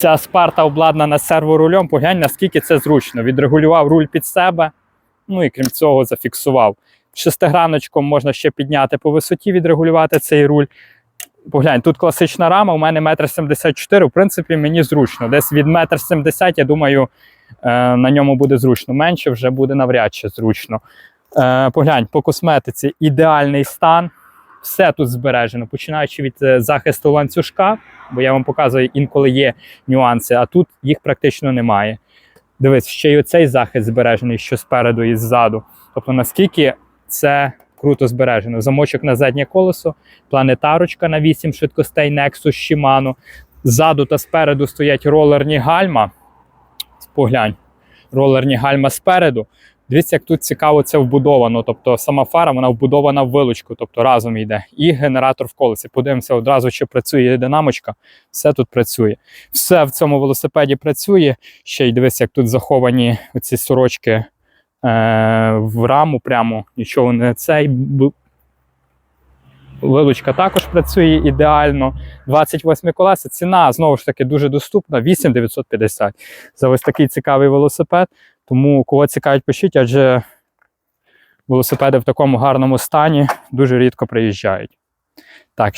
Ця спарта обладнана серворулем. Поглянь, наскільки це зручно. Відрегулював руль під себе, ну і крім цього, зафіксував. Шестиграночком можна ще підняти по висоті, відрегулювати цей руль. Поглянь, тут класична рама, у мене 1,74 м. В принципі, мені зручно. Десь від 1,70 м, я думаю, е, на ньому буде зручно. Менше вже буде навряд чи зручно. Е, Поглянь, по косметиці ідеальний стан. Все тут збережено, починаючи від е, захисту ланцюжка, бо я вам показую, інколи є нюанси, а тут їх практично немає. Дивись, ще й оцей захист збережений, що спереду і ззаду. Тобто, наскільки це круто збережено. Замочок на заднє колесо, планетарочка на 8 швидкостей Nexus Shimano. Ззаду та спереду стоять ролерні гальма. Поглянь, ролерні гальма спереду. Дивіться, як тут цікаво це вбудовано. Тобто сама фара вона вбудована в вилочку, тобто разом йде. І генератор в колесі. Подивимося одразу, чи працює динамочка. Все тут працює. Все в цьому велосипеді працює. Ще й дивись, як тут заховані оці сорочки е, в раму прямо. Нічого не цей. Вилучка також працює ідеально. 28 колеса. Ціна знову ж таки дуже доступна. 8950 за ось такий цікавий велосипед. Тому кого цікавить, пишіть, адже велосипеди в такому гарному стані дуже рідко приїжджають.